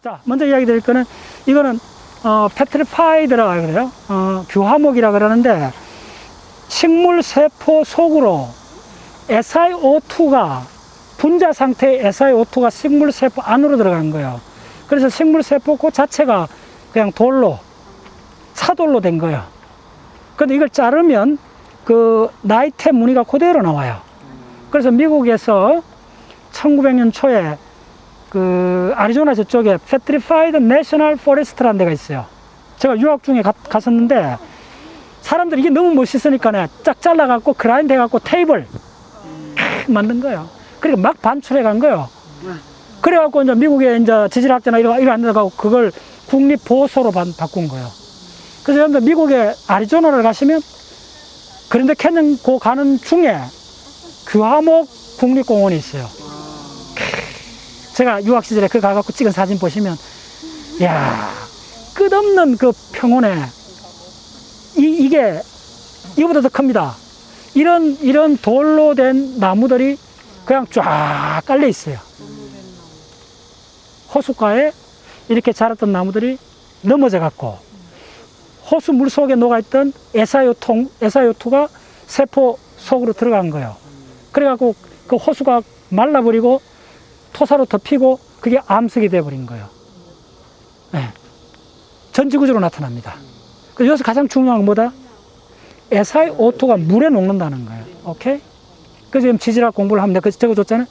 자, 먼저 이야기 드릴 거는 이거는 어, 페트리파이드라 그래요. 어, 규화목이라 그러는데 식물 세포 속으로 SiO2가 분자 상태의 SiO2가 식물 세포 안으로 들어간 거예요. 그래서 식물 세포 그 자체가 그냥 돌로 차돌로 된 거예요. 근데 이걸 자르면 그 나이테 무늬가 그대로 나와요. 그래서 미국에서 1900년 초에 그 아리조나 저쪽에 페트리파이드 내셔널 포레스트라는 데가 있어요. 제가 유학 중에 가, 갔었는데 사람들이 이게 너무 멋있으니까 쫙 잘라갖고 그라인드 해갖고 테이블 탁 만든 거예요. 그러니까 막 반출해 간 거예요. 그래갖고 이제 미국에 이제 지질학자나 이런 이런 안 들어가고 그걸 국립 보호소로 바, 바꾼 거예요. 그래서 여러분들 미국에 아리조나를 가시면 그런데 캐년 고 가는 중에 규하목 국립공원이 있어요. 제가 유학 시절에 그 가갖고 찍은 사진 보시면, 야 끝없는 그 평원에 이, 이게 이거보다 더 큽니다. 이런 이런 돌로 된 나무들이 그냥 쫙 깔려 있어요. 호숫가에 이렇게 자랐던 나무들이 넘어져 갖고 호수 물 속에 녹아 있던 SiO2, SiO2가 세포 속으로 들어간 거예요. 그래갖고 그 호수가 말라버리고 토사로 덮이고 그게 암석이 돼버린 거예요. 네. 전지구조로 나타납니다. 그래서 여기서 가장 중요한 건 뭐다? SiO2가 물에 녹는다는 거예요. 오케이? 그래서 지금 지질학 공부를 하면 내가 적어줬잖아요.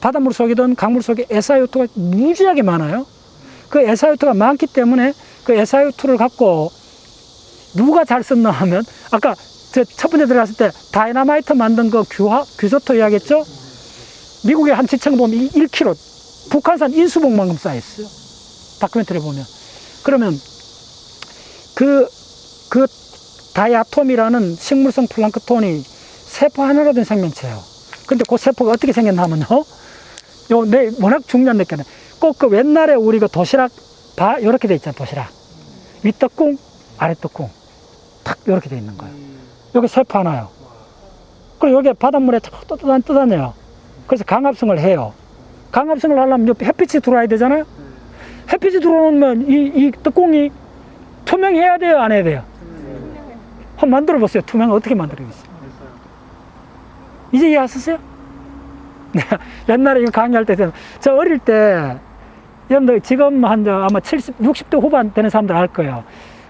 바닷물 속이든 강물 속에 SiO2가 무지하게 많아요. 그 SiO2가 많기 때문에 그 SiO2를 갖고 누가 잘 썼나 하면 아까 저첫 번째 들어갔을 때 다이나마이트 만든 그 규화, 규소토 이야기했죠? 미국의 한 지층 보면 1kg, 북한산 인수봉만큼 쌓여있어요. 다큐멘터리 보면. 그러면 그, 그 다이아톰이라는 식물성 플랑크톤이 세포 하나로 된 생명체예요. 근데 그 세포가 어떻게 생겼냐면요. 요, 내, 워낙 중요한 느낌은 꼭그 옛날에 우리 그 도시락 바, 요렇게 돼 있잖아, 도시락. 윗떡궁, 아랫떡궁. 탁, 요렇게 돼 있는 거예요. 여기 세포 하나요. 그리고 여기 바닷물에 탁 떠- 떠다녀요. 그래서 강압성을 해요. 강압성을 하려면 옆에 햇빛이 들어와야 되잖아요. 햇빛이 들어오면 이, 이 떡궁이 투명해야 돼요, 안 해야 돼요? 한번 만들어 보세요. 투명 어떻게 만들어겠어요? 이제 이해하셨어요? 네. 옛날에 이거 강의할 때, 저 어릴 때, 여러분들 지금 한, 저 아마 70, 60대 후반 되는 사람들 알 거예요.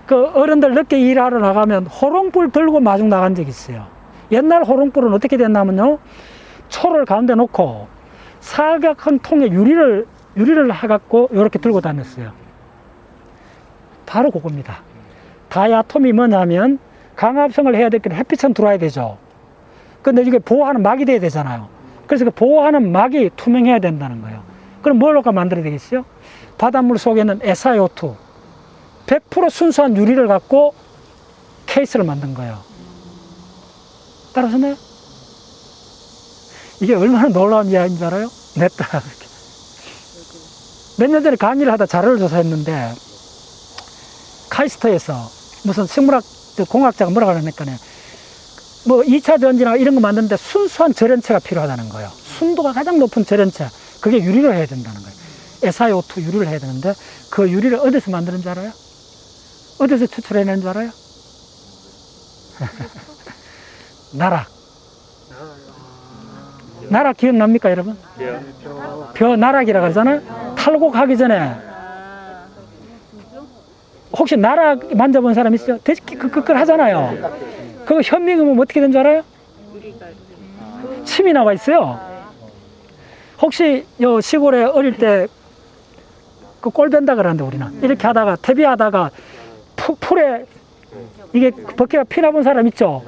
그 어른들 늦게 일하러 나가면 호롱불 들고 마중 나간 적이 있어요. 옛날 호롱불은 어떻게 됐냐면요. 초를 가운데 놓고 사각형 통에 유리를, 유리를 해갖고 이렇게 들고 다녔어요. 바로 그겁니다. 다이아톰이 뭐냐면 강압성을 해야 되기 햇빛은 들어와야 되죠. 근데 이게 보호하는 막이 돼야 되잖아요. 그래서 그 보호하는 막이 투명해야 된다는 거예요. 그럼 뭘로 만들어야 되겠어요? 바닷물 속에는 SiO2, 100% 순수한 유리를 갖고 케이스를 만든 거예요. 따라오셨나요? 이게 얼마나 놀라운 이야기인 줄 알아요? 냈다. 몇년 전에 강의를 하다 자료를 조사했는데, 카이스트에서 무슨 생물학 공학자가 뭐라 그러니까 뭐 2차 전지나 이런 거 만드는데 순수한 절연체가 필요하다는 거예요. 순도가 가장 높은 절연체. 그게 유리로 해야 된다는 거예요. SiO2 유리를 해야 되는데 그 유리를 어디서 만드는 줄 알아요? 어디서 추출해내는 줄 알아요? 나락. 나락 기억납니까, 여러분? 벼 나락이라 그러잖아요. 탈곡하기 전에 혹시 나락 만져본 사람 있어요? 되게 끄끌 하잖아요. 그거 현미금은 어떻게 된 줄 알아요? 침이 나와 있어요. 혹시 요 시골에 어릴 때 그 꼴된다 그러는데 우리는 이렇게 하다가 퇴비하다가 푸, 풀에 이게 벗개가 피나본 사람 있죠?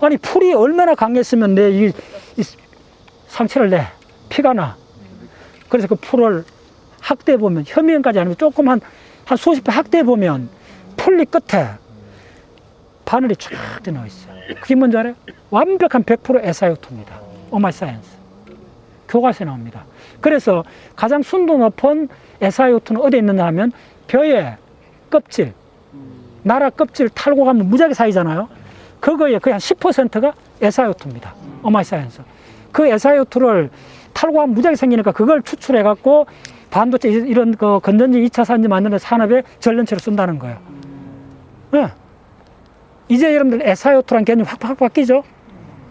아니 풀이 얼마나 강했으면 내 이 상처를 내 피가 나. 그래서 그 풀을 학대해 보면 현미금까지 아니면 조금 한, 한 수십 배 학대해 보면 풀리 끝에 바늘이 쫙 나와 있어요. 그게 뭔지 알아요? 완벽한 100% SiO2입니다. 오마이 사이언스. 교과서에 나옵니다. 그래서 가장 순도 높은 SiO2는 어디에 있느냐 하면 벼의 껍질, 나라 껍질 탈고 가면 무지하게 쌓이잖아요. 그거의 거의 한 10%가 SiO2입니다. 오마이 사이언스. 그 SiO2를 탈고 하면 무지하게 생기니까 그걸 추출해 갖고 반도체 이- 이런 그 건전지 2차 산지 만드는 산업에 전련체로 쓴다는 거예요. 예. 이제 여러분들 SiO2라는 개념이 확, 확 바뀌죠?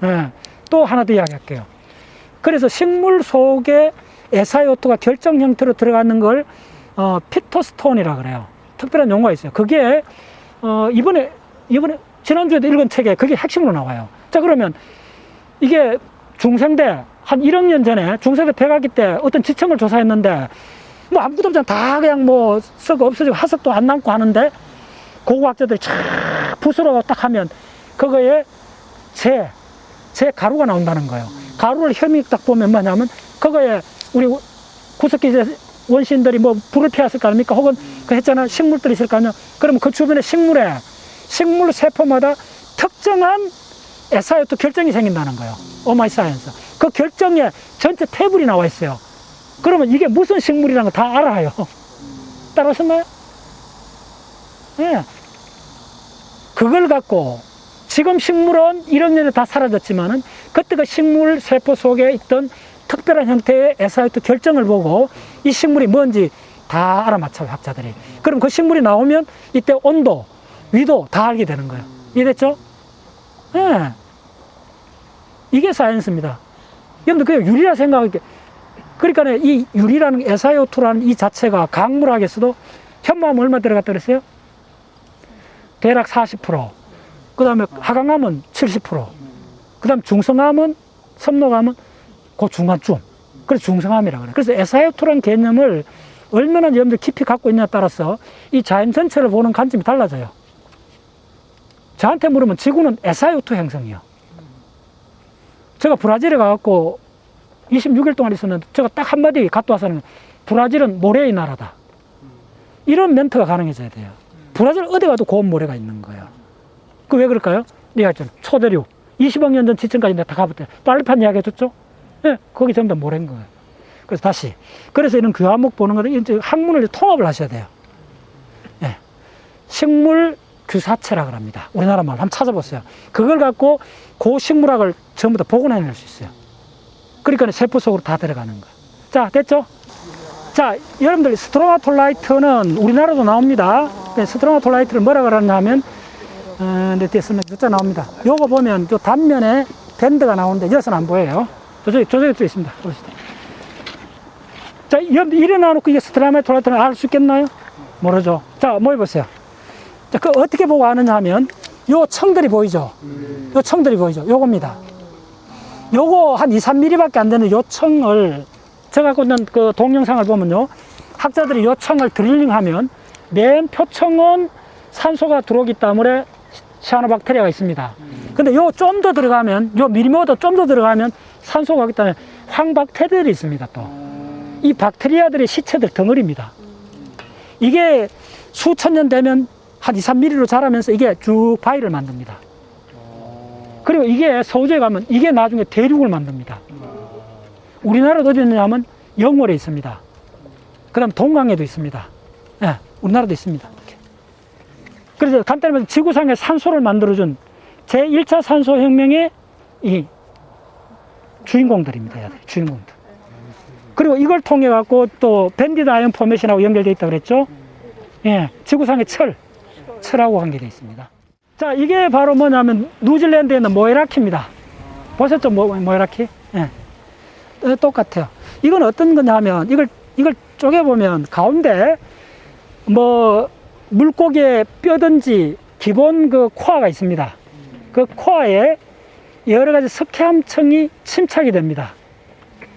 예. 또 하나 더 이야기할게요. 그래서 식물 속에 SiO2가 결정 형태로 들어가는 걸 어, 피터스톤이라 그래요. 특별한 용어가 있어요. 그게 어, 이번에 이번에 지난주에도 읽은 책에 그게 핵심으로 나와요. 자 그러면 이게 중생대 한 1억 년 전에 중세대 폐가기 때 어떤 지층을 조사했는데 뭐 아무것도 없잖아. 다 그냥 뭐 썩어 없어지고 화석도 안 남고 하는데 고고학자들이 촥 붓으로 딱 하면 그거에 재, 재 가루가 나온다는 거예요. 가루를 혐의 딱 보면 뭐냐면 그거에 우리 구석기 원시인들이 뭐 불을 피웠을 거 아닙니까? 혹은 그 했잖아 식물들이 있을 거 아니야? 그러면 그 주변에 식물에 식물 세포마다 특정한 SiO2 결정이 생긴다는 거예요. 오마이 사이언스. 그 결정에 전체 테이블이 나와 있어요. 그러면 이게 무슨 식물이라는 거 다 알아요. 따라오셨나요? 예. 그걸 갖고 지금 식물은 1억 년에 다 사라졌지만은 그때 그 식물 세포 속에 있던 특별한 형태의 SiO2 결정을 보고 이 식물이 뭔지 다 알아맞혀요, 학자들이. 그럼 그 식물이 나오면 이때 온도, 위도 다 알게 되는 거예요. 이해됐죠? 예. 이게 사이언스입니다. 여러분들 그냥 유리라 생각할게. 그러니까 이 유리라는 SiO2라는 이 자체가 강물학에서도 현무암 얼마 들어갔다 그랬어요? 대략 40%. 그 다음에 하강암은 70%. 그 다음 중성암은, 섬노암은 그 중간쯤. 그래서 중성암이라 그래요. 그래서 SiO2라는 개념을 얼마나 여러분들 깊이 갖고 있냐에 따라서 이 자연 전체를 보는 관점이 달라져요. 저한테 물으면 지구는 SiO2 행성이요. 제가 브라질에 가갖고 26일 동안 있었는데 제가 딱 한마디 갔다 와서는 브라질은 모래의 나라다. 이런 멘트가 가능해져야 돼요. 브라질 어디 가도 고운 모래가 있는 거예요. 그 왜 그럴까요? 내가 했잖아. 초대륙. 20억 년 전 지층까지 내가 다 가봤대. 빨리판 이야기 해줬죠? 예, 거기 전부 다 모래인 거예요. 그래서 다시. 그래서 이런 교화목 보는 거는 이제 학문을 통합을 하셔야 돼요. 예. 식물 규사체라 합니다. 우리나라 말 한번 찾아보세요. 그걸 갖고 그 식물학을 전부 다 복원해낼 수 있어요. 그러니까 세포 속으로 다 들어가는 거예요. 자, 됐죠? 자, 여러분들 스트로마톨라이트는 우리나라도 나옵니다. 네, 스트로마톨라이트를 뭐라 그러냐면 어, 내 뒤에 설명 글자 나옵니다. 요거 보면 저 단면에 밴드가 나오는데 여기서는 안 보여요. 저쪽에, 저쪽에 또 있습니다. 보시죠. 자, 여러분들 일어나 놓고 이게 스트로마톨라이트를 알수 있겠나요? 모르죠. 자, 뭐 해보세요. 자, 그 어떻게 보고 아느냐 하면 요 청들이 보이죠? 요 청들이 보이죠? 요겁니다. 요거 한 2, 3mm밖에 안 되는 요 청을 제가 갖고 있는 그 동영상을 보면요. 학자들이 요 청을 드릴링 하면 맨 표청은 산소가 들어오기 때문에 시아노박테리아가 있습니다. 근데 요 좀 더 들어가면 요 미리모더 좀 더 들어가면 산소가 오기 때문에 황박테리아들이 있습니다 또. 이 박테리아들의 시체들 덩어리입니다. 이게 수천 년 되면 한 2, 3mm로 자라면서 이게 쭉 바위를 만듭니다. 그리고 이게 서우주에 가면 이게 나중에 대륙을 만듭니다. 우리나라도 어디 있느냐면 영월에 있습니다. 그 다음 동강에도 있습니다. 예, 우리나라도 있습니다. 이렇게. 그래서 간단히 말해서 지구상에 산소를 만들어준 제1차 산소혁명의 이 주인공들입니다. 주인공들. 그리고 이걸 통해 갖고 또 밴디드 아이언 포메이션하고 연결되어 있다고 그랬죠? 예, 지구상의 철, 철하고 관계되어 있습니다. 자, 이게 바로 뭐냐면 뉴질랜드에 있는 모에라키입니다. 보셨죠? 모, 모에라키? 예. 어, 똑같아요. 이건 어떤 거냐 하면 이걸, 이걸 쪼개보면 가운데 뭐 물고기의 뼈든지 기본 그 코아가 있습니다. 그 코아에 여러 가지 석회암층이 침착이 됩니다.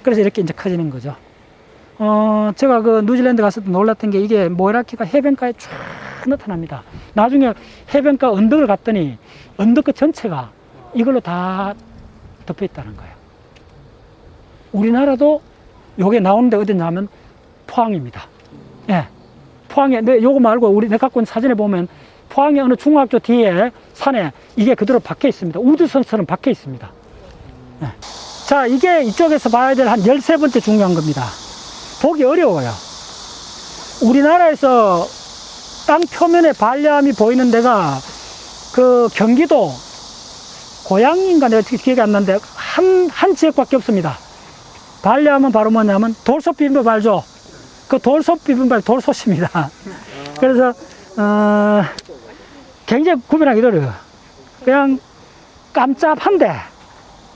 그래서 이렇게 이제 커지는 거죠. 어, 제가 그 뉴질랜드 갔을 때 놀랐던 게 이게 모에라키가 해변가에 쫙 나타납니다. 나중에 해변가 언덕을 갔더니 언덕 그 전체가 이걸로 다 덮여 있다는 거예요. 우리나라도 요게 나오는데 어디냐면 포항입니다. 예. 포항에, 내 요거 말고 우리 내가 갖고 있는 사진에 보면 포항의 어느 중학교 뒤에 산에 이게 그대로 박혀 있습니다. 우주선처럼 박혀 있습니다. 예. 자, 이게 이쪽에서 봐야 될한 13번째 중요한 겁니다. 보기 어려워요. 우리나라에서 땅 표면에 발암이 보이는 데가 그 경기도 고양인가 내가 기억이 안 나는데 한, 한 지역밖에 없습니다. 발암은 바로 뭐냐면 돌솥 비빔밥 알죠? 그 돌솥 비빔밥 돌솥입니다. 그래서 어, 굉장히 구별하기 어려워요. 그냥 깜짭한데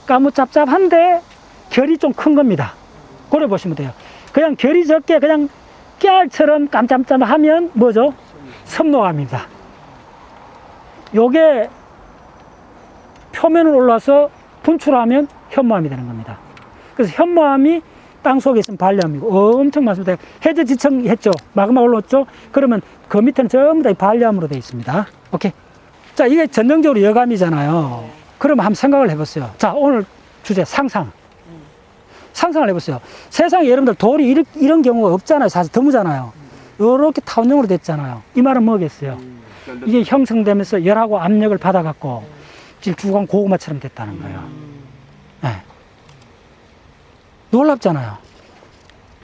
까무짭짭한데 결이 좀 큰 겁니다. 그래 보시면 돼요. 그냥 결이 적게 그냥 깨알처럼 깜짝깜짝하면 뭐죠? 섬노감입니다. 요게 표면을 올라서 분출하면 현무암이 되는 겁니다. 그래서 현무암이 땅 속에 있으면 발암이고 엄청 많습니다. 해저 지층 했죠. 마그마 올랐죠. 그러면 그 밑에는 전부 다 발암으로 되어 있습니다. 오케이. 자, 이게 전형적으로 여감이잖아요. 그럼 한번 생각을 해보세요. 자, 오늘 주제 상상. 상상을 해보세요. 세상에 여러분들 돌이 이런, 이런 경우가 없잖아요. 사실 드무잖아요. 이렇게 타원형으로 됐잖아요. 이 말은 뭐겠어요? 이게 형성되면서 열하고 압력을 받아갖고 지금 주간 고구마처럼 됐다는 거예요. 네. 놀랍잖아요.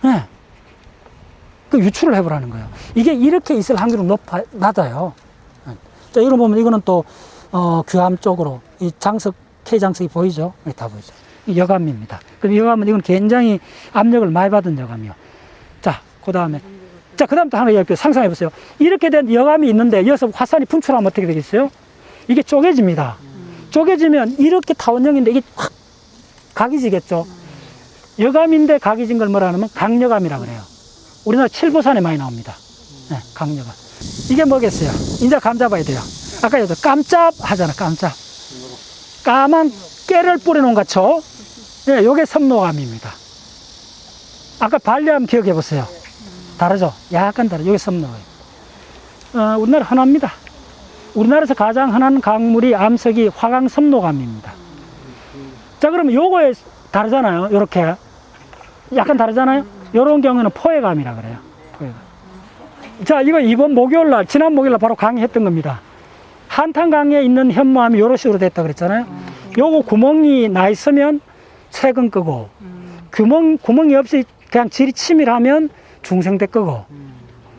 네. 그 유출을 해보라는 거예요. 이게 이렇게 있을 확률은 높아, 낮아요. 네. 자, 이거 보면 이거는 또, 어, 규암 쪽으로 이 장석, K 장석이 보이죠? 네, 다 보이죠? 이 여감입니다. 그럼 여감은 이건 굉장히 압력을 많이 받은 여감이요. 자, 그 다음에. 자, 그 다음 또 하나 이야기해요. 상상해 보세요. 이렇게 된 여감이 있는데 여기서 화산이 분출하면 어떻게 되겠어요? 이게 쪼개집니다. 쪼개지면 이렇게 타원형인데 이게 확 각이 지겠죠. 여감인데 각이 진 걸 뭐라 하면 강여감이라 그래요. 우리나라 칠보산에 많이 나옵니다. 네, 강여감. 이게 뭐겠어요? 이제 감 잡아야 돼요. 아까 얘기했죠. 깜짝 하잖아, 깜짝. 까만 깨를 뿌려놓은 것죠. 네, 요게 섬노감입니다. 아까 발리암 기억해 보세요. 다르죠? 약간 다르죠? 요게 섬노감. 어, 우리나라 흔합니다. 우리나라에서 가장 흔한 강물이 암석이 화강 섬노감입니다. 자, 그러면 요거에 다르잖아요. 요렇게. 약간 다르잖아요. 요런 경우에는 포해감이라 그래요. 포해감. 자, 이거 이번 목요일 날, 지난 목요일 날 바로 강의했던 겁니다. 한탄강에 있는 현무암이 요런 식으로 됐다 그랬잖아요. 요거 구멍이 나 있으면 최근 끄고, 구멍, 구멍이 없이 그냥 질이 치밀하면 중생대 끄고,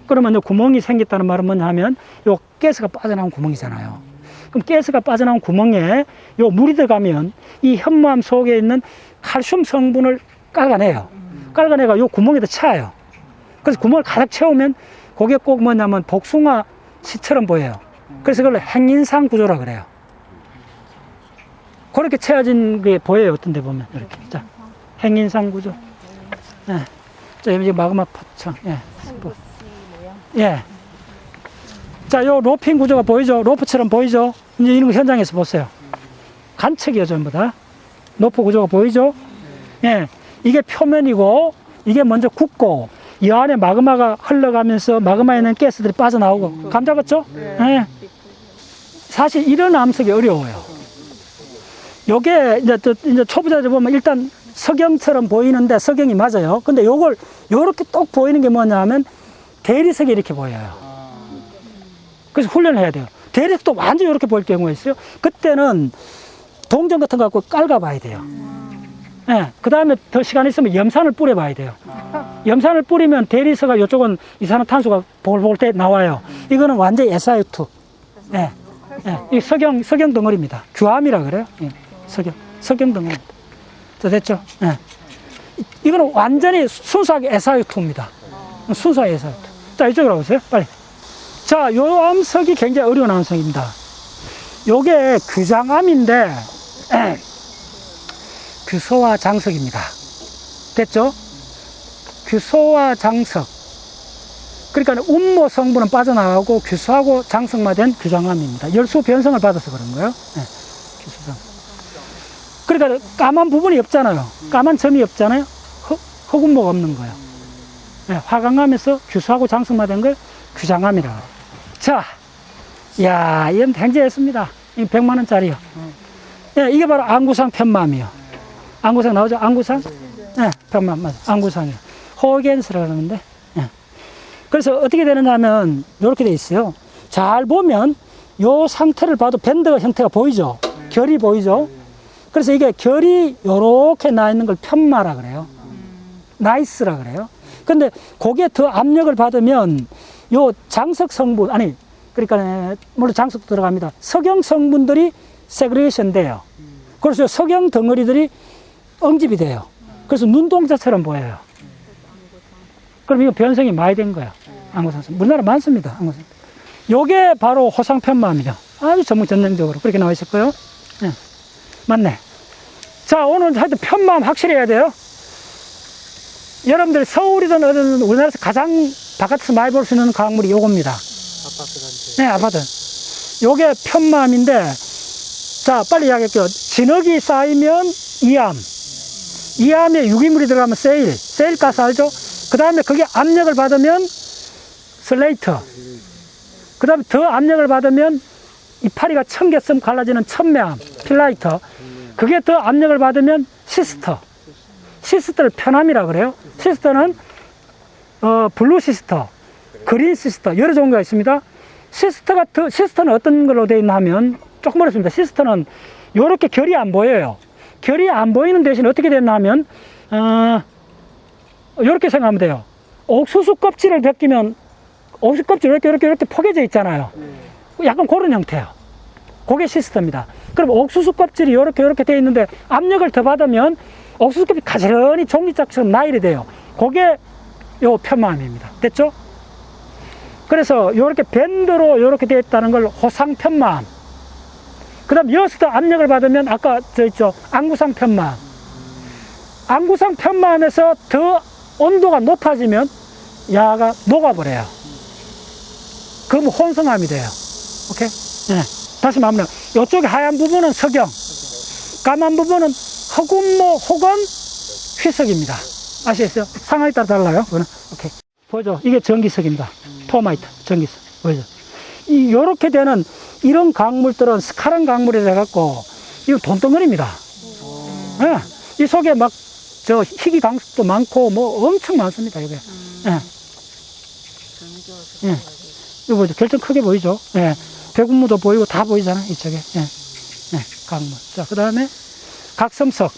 그러면 요 구멍이 생겼다는 말은 뭐냐 하면 요 가스가 빠져나온 구멍이잖아요. 그럼 가스가 빠져나온 구멍에 요 물이 들어가면 이 현무암 속에 있는 칼슘 성분을 깔아내요. 깔아내가 요 구멍에다 차요. 그래서 구멍을 가득 채우면 그게 꼭 뭐냐면 복숭아 씨처럼 보여요. 그래서 그걸 행인상 구조라 그래요. 그렇게 채워진 게 보여요. 어떤 데 보면 이렇게. 자, 행인상 구조. 예. 자, 여기 마그마 포청. 예. 예. 자, 요 로핑 구조가 보이죠? 로프처럼 보이죠? 이제 이런 거 현장에서 보세요. 간척이요, 전부 다. 로프 구조가 보이죠? 예. 이게 표면이고, 이게 먼저 굳고, 이 안에 마그마가 흘러가면서 마그마에 있는 가스들이 빠져나오고, 감 잡았죠? 예. 사실 이런 암석이 어려워요. 요게 이제, 또 이제 초보자들 보면 일단 석영처럼 보이는데 석영이 맞아요. 근데 요걸 요렇게 똑 보이는 게 뭐냐 하면 대리석이 이렇게 보여요. 그래서 훈련을 해야 돼요. 대리석도 완전히 이렇게 보일 경우가 있어요. 그때는 동전 같은 거 갖고 깔가 봐야 돼요. 예. 그 다음에 더 시간 있으면 염산을 뿌려 봐야 돼요. 염산을 뿌리면 대리석가 이쪽은 이산화탄소가 볼볼 때 나와요. 이거는 완전히 SiO2. 예. 예. 이 석영, 석영 덩어리입니다. 규암이라 그래요. 예. 석영, 석영 덩어리. 자, 됐죠? 예. 이- 이거는 완전히 순수하게 SiO2입니다. 순수하게 SiO2. 자, 이쪽으로 오세요. 빨리. 자, 요 암석이 굉장히 어려운 암석입니다. 요게 규장암인데, 에, 규소와 장석입니다. 됐죠? 규소와 장석. 그러니까 운모 성분은 빠져나가고 규소하고 장석만 된 규장암입니다. 열수 변성을 받아서 그런 거예요. 네, 규소장. 그러니까 까만 부분이 없잖아요. 까만 점이 없잖아요. 흑, 흑운모가 없는 거예요. 네, 화강암에서 규소하고 장석만 된걸 규장암이라고 해요. 자, 야, 이건 굉장했습니다. 이 100만 원짜리요. 예, 이게 바로 안구상 편마음이요. 안구상 나오죠? 안구상? 예, 편마음 맞아. 안구상이요. 호겐스라 그러는데. 예. 그래서 어떻게 되느냐 하면 이렇게 돼 있어요. 잘 보면 요 상태를 봐도 밴드 형태가 보이죠? 결이 보이죠? 그래서 이게 결이 요렇게 나 있는 걸 편마라 그래요. 나이스라 그래요. 근데 거기에 더 압력을 받으면 요 장석 성분, 아니, 그러니까, 물론 장석도 들어갑니다. 석영 성분들이 세그레이션 돼요. 그래서 석영 덩어리들이 응집이 돼요. 그래서 눈동자처럼 보여요. 그럼 이거 변성이 많이 된 거야. 안구상수. 우리나라 많습니다. 안구상수. 요게 바로 호상편마입니다. 아주 전문 전형적으로 그렇게 나와 거예요. 예. 맞네. 자, 오늘 하여튼 편마음 확실히 해야 돼요. 여러분들 서울이든 어디든 우리나라에서 가장 바깥에서 많이 볼 수 있는 강물이 요겁니다. 아파트한테. 네, 아파트. 요게 편마음인데, 자, 빨리 이야기할게요. 진흙이 쌓이면 이암. 이암에 유기물이 들어가면 세일. 세일 가스 알죠? 그 다음에 그게 압력을 받으면 슬레이트. 그 다음에 더 압력을 받으면 이파리가 천 개 쓰면 갈라지는 천매암, 필라이트. 그게 더 압력을 받으면 시스터. 시스터를 편함이라 그래요. 시스터는 어, 블루 시스터, 그린 시스터 여러 종류가 있습니다. 시스터가 더, 시스터는 어떤 걸로 되어 있나 하면 조금 어렵습니다. 시스터는 이렇게 결이 안 보여요. 결이 안 보이는 대신 어떻게 됐나 하면 어, 이렇게 생각하면 돼요. 옥수수 껍질을 벗기면 옥수수 껍질 이렇게 이렇게 이렇게 포개져 있잖아요. 약간 그런 형태예요. 그게 시스터입니다. 그럼 옥수수 껍질이 이렇게 이렇게 되어 있는데 압력을 더 받으면 옥수수 껍질이 가지런히 종이짝처럼 나일이 돼요. 그게 요 편마음입니다. 됐죠? 그래서 이렇게 밴드로 이렇게 되어 있다는 걸 호상 편마음. 그 다음 여기서도 압력을 받으면 아까 저 있죠. 안구상 편마음. 안구상 편마음에서 더 온도가 높아지면 야가 녹아버려요. 그러면 혼성암이 돼요. 오케이? 네. 다시 마무리. 이쪽에 하얀 부분은 석영, 까만 부분은 흑운모 혹은 휘석입니다. 아시겠어요? 상황에 따라 달라요. 그거는. 오케이. 보죠. 이게 전기석입니다. 토마이트, 전기석. 보이죠? 이, 요렇게 되는 이런 강물들은 스카란 강물이 돼갖고, 이거 돈덩어리입니다. 예. 이 속에 막, 저, 희귀 강석도 많고, 뭐 엄청 많습니다, 이게. 예. 예. 이거 보죠. 결정 크게 보이죠? 예. 배군무도 보이고 다 보이잖아, 이쪽에. 예. 예. 강물. 자, 그 다음에 각섬석.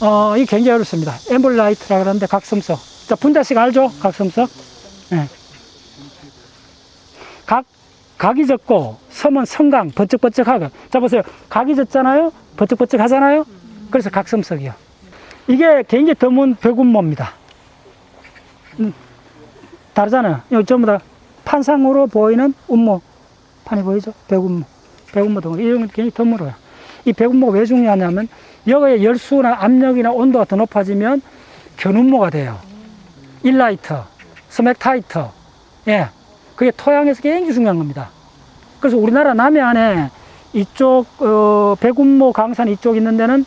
어, 이 굉장히 어렵습니다. 엠블라이트라 그러는데 각섬석. 자, 분자식 알죠? 각섬석. 예. 각, 각이 졌고, 섬은 성강, 번쩍번쩍하고. 자, 보세요. 각이 졌잖아요? 번쩍번쩍 하잖아요? 그래서 각섬석이요. 이게 굉장히 드문 벽운모입니다. 음, 다르잖아요. 전부 다 판상으로 보이는 운모. 판이 보이죠? 백운모. 백운모 덩어리. 이런 건 굉장히 드물어요. 이 백운모가 왜 중요하냐면, 여기에 열수나 압력이나 온도가 더 높아지면 견운모가 돼요. 일라이트, 스맥타이트. 예. 그게 토양에서 굉장히 중요한 겁니다. 그래서 우리나라 남해안에 이쪽, 어, 백운모 강산 이쪽 있는 데는,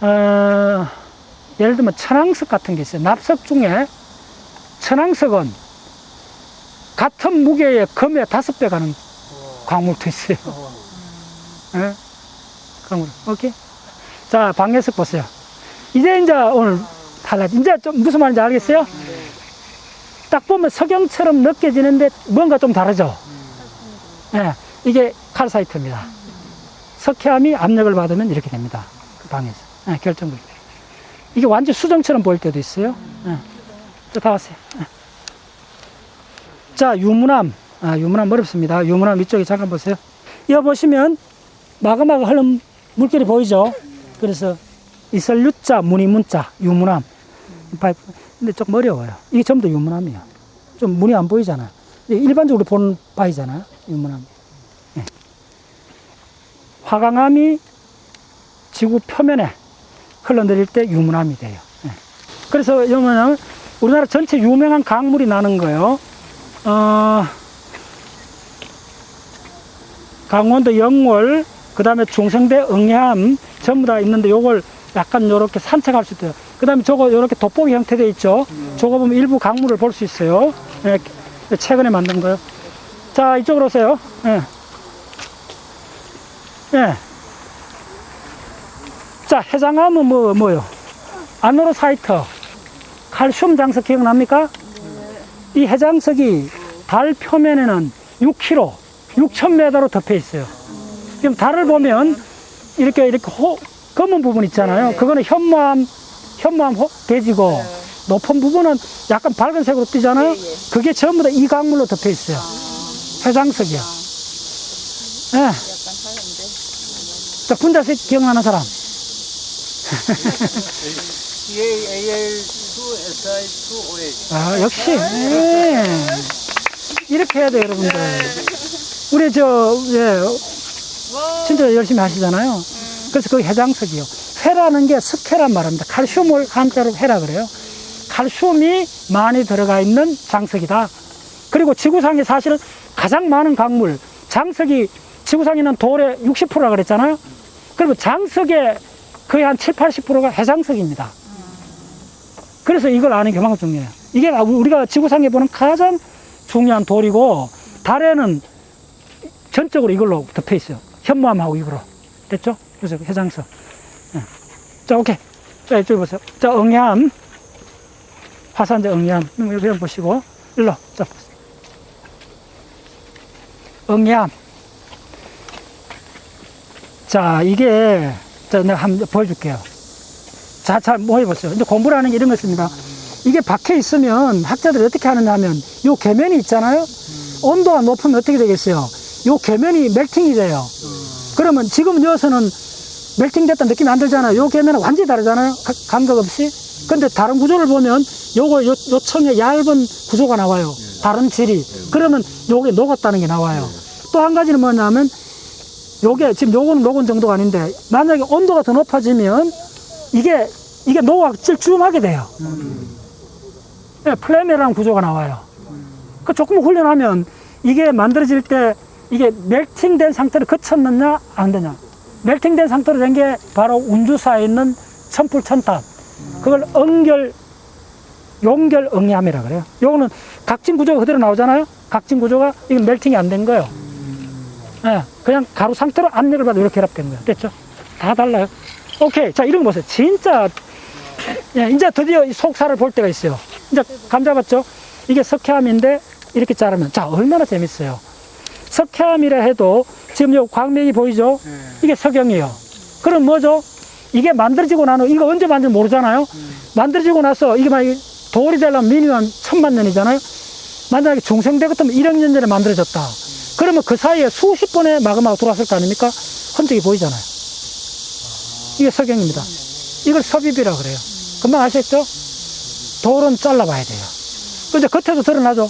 어, 예를 들면 천왕석 같은 게 있어요. 납석 중에 천왕석은 같은 무게의 금의 다섯 배 가는 광물도 있어요. 예? 광물. 오케이? 자, 방해석 보세요. 이제 이제 오늘 달라. 이제 좀 무슨 말인지 알겠어요? 딱 보면 석영처럼 느껴지는데 뭔가 좀 다르죠? 예, 이게 칼사이트입니다. 석회암이 압력을 받으면 이렇게 됩니다. 그 방에서. 예, 결정물. 이게 완전 수정처럼 보일 때도 있어요. 예. 자, 다 왔어요. 예. 자, 유문암. 아, 유문암 어렵습니다. 유문암 이쪽에 잠깐 보세요. 이거 보시면 마그마가 흐른 물결이 보이죠? 그래서 이설 유자, 무늬 문자, 유문암. 이 파이프. 근데 조금 어려워요. 이게 전부 다 유문암이에요. 좀 문이 안 보이잖아요. 일반적으로 보는 바이잖아요. 유문암. 예. 화강암이 지구 표면에 흘러내릴 때 유문암이 돼요. 예. 그래서 이 뭐냐면 우리나라 전체 유명한 강물이 나는 거예요. 어, 강원도 영월, 그 다음에 중성대 응암 전부 다 있는데 요걸 약간 요렇게 산책할 수 있대요. 그 다음에 저거 요렇게 돋보기 형태 돼 있죠. 저거 보면 일부 강물을 볼 수 있어요. 예, 최근에 만든 거요. 자, 이쪽으로 오세요. 예. 예. 자, 해장하면 뭐, 뭐요? 아노로사이트, 칼슘 장석 기억납니까? 이 해장석이 달 표면에는 6km, 6,000m로 덮여 있어요. 그럼 달을 보면 이렇게 이렇게 호, 검은 부분 있잖아요. 그거는 현무암, 현무암 호, 대지고 높은 부분은 약간 밝은 색으로 뜨잖아요. 그게 전부 다 이 강물로 덮여 있어요. 해장석이야. 예. 자, 분자색 기억나는 사람? CAAL2SI2OH. 아, 역시. 예. 이렇게 해야 돼요, 여러분들. 우리 저, 예, 진짜 열심히 하시잖아요. 그래서 그 해장석이요. 회라는 게 석회란 말입니다. 칼슘을 한자로 회라 그래요. 칼슘이 많이 들어가 있는 장석이다. 그리고 지구상에 사실은 가장 많은 광물, 장석이 지구상에 있는 돌의 60%라 그랬잖아요. 그러면 장석의 거의 한 7, 80%가 해장석입니다. 그래서 이걸 아는 게 그만큼 중요해요. 이게 우리가 지구상에 보는 가장 중요한 돌이고, 달에는 전적으로 이걸로 덮여 있어요. 현무암하고 이거로. 됐죠? 그래서 해장석. 예. 자, 오케이. 자, 이쪽에 보세요. 자, 응암. 화산재 응암. 여기 한번 보시고. 일로. 자, 보세요. 응암. 자, 이게, 자, 내가 한번 보여줄게요. 자, 잘 모여보세요. 이제 공부를 하는 게 이런 것입니다. 이게 박혀 있으면 학자들이 어떻게 하느냐 하면 요 계면이 있잖아요. 온도가 높으면 어떻게 되겠어요? 요 계면이 멜팅이 돼요. 그러면 지금 여기서는 멜팅 됐다 느낌이 안 들잖아요. 요 계면은 완전히 다르잖아요. 가- 감각 없이. 근데 다른 구조를 보면 요거 요, 요 층에 얇은 구조가 나와요. 다른 질이. 그러면 요게 녹았다는 게 나와요. 또 한 가지는 뭐냐면 요게 지금 요거는 녹은 정도가 아닌데 만약에 온도가 더 높아지면 이게 이게 녹아 찔쭉하게 돼요. 네, 플레메라는 구조가 나와요. 그 조금 훈련하면 이게 만들어질 때 이게 멜팅된 상태를 거쳤느냐 안 되냐. 멜팅된 상태로 된 게 바로 운주사에 있는 천풀천탑. 그걸 응결 용결 응암이라 그래요. 요거는 각진 구조가 그대로 나오잖아요. 각진 구조가 이건 멜팅이 안 된 거예요. 예, 그냥 가루 상태로 압력을 받아 이렇게 결합된 거예요. 됐죠? 다 달라요. 오케이. 자, 이런 거 보세요. 진짜, 예, 이제 드디어 이 속살을 볼 때가 있어요. 이제 감 잡았죠? 이게 석회암인데 이렇게 자르면. 자, 얼마나 재밌어요. 석회암이라 해도 지금 요 광명이 보이죠? 이게 석영이에요. 그럼 뭐죠? 이게 만들어지고 나는 이거 언제 만들 모르잖아요. 만들어지고 나서 이게 막 돌이 되려면 미니멈 천만 년이잖아요. 만약에 중생대 같으면 1억 년 전에 만들어졌다. 그러면 그 사이에 수십 번의 마그마가 들어왔을 거 아닙니까? 흔적이 보이잖아요. 이게 석영입니다. 이걸 섭입이라 그래요. 금방 아셨죠? 돌은 잘라봐야 돼요. 근데 겉에도 드러나죠?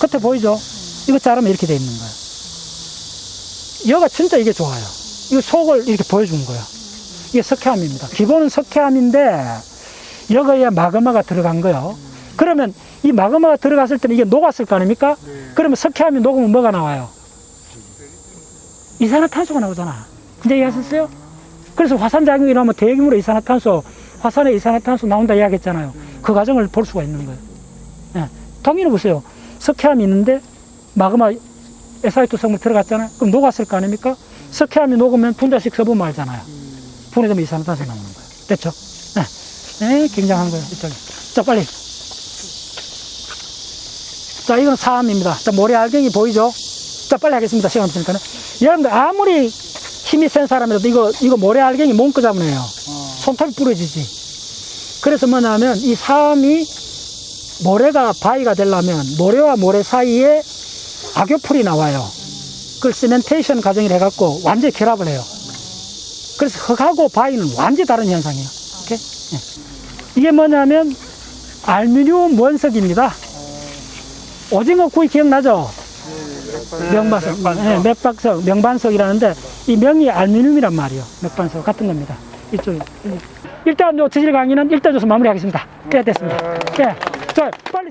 겉에 보이죠? 이거 자르면 이렇게 돼 있는 거예요. 여가 진짜 이게 좋아요. 이거 속을 이렇게 보여준 거예요. 이게 석회암입니다. 기본은 석회암인데 여기에 마그마가 들어간 거예요. 그러면 이 마그마가 들어갔을 때는 이게 녹았을 거 아닙니까? 그러면 석회암이 녹으면 뭐가 나와요? 이산화탄소가 나오잖아. 근데 이해하셨어요? 그래서 화산작용이 나오면 대규모로 이산화탄소, 화산에 이산화탄소 나온다 이야기했잖아요. 그 과정을 볼 수가 있는 거예요. 예. 당연히 보세요. 석회암이 있는데 마그마 SI2 성분 들어갔잖아요. 그럼 녹았을 거 아닙니까? 석회암이 녹으면 분자식 서분 말잖아요. 분해되면 이산화탄소 나오는 거예요. 됐죠? 네. 네, 굉장한 거예요. 이쪽에. 자, 빨리. 자, 이건 사암입니다. 자, 모래 알갱이 보이죠? 자, 빨리 하겠습니다. 시간 없으니까는. 여러분들, 아무리 힘이 센 사람이라도 이거, 이거 모래 알갱이 몸거 잡네요. 손톱이 부러지지. 그래서 뭐냐면, 이 사암이 모래가 바위가 되려면, 모래와 모래 사이에 악교풀이 나와요. 그걸 시멘테이션 과정을 해갖고 완전히 결합을 해요. 그래서 흙하고 바위는 완전히 다른 현상이에요. 오케이? 예. 이게 뭐냐면, 알루미늄 원석입니다. 오징어 구이 기억나죠? 명반석, 네, 맥박석, 명반석이라는데 이 명이 알루미늄이란 말이에요. 맥반석 같은 겁니다. 이쪽에. 일단 요 지질 강의는 일단 줘서 마무리하겠습니다. 예, 됐습니다. 예. 자, 빨리.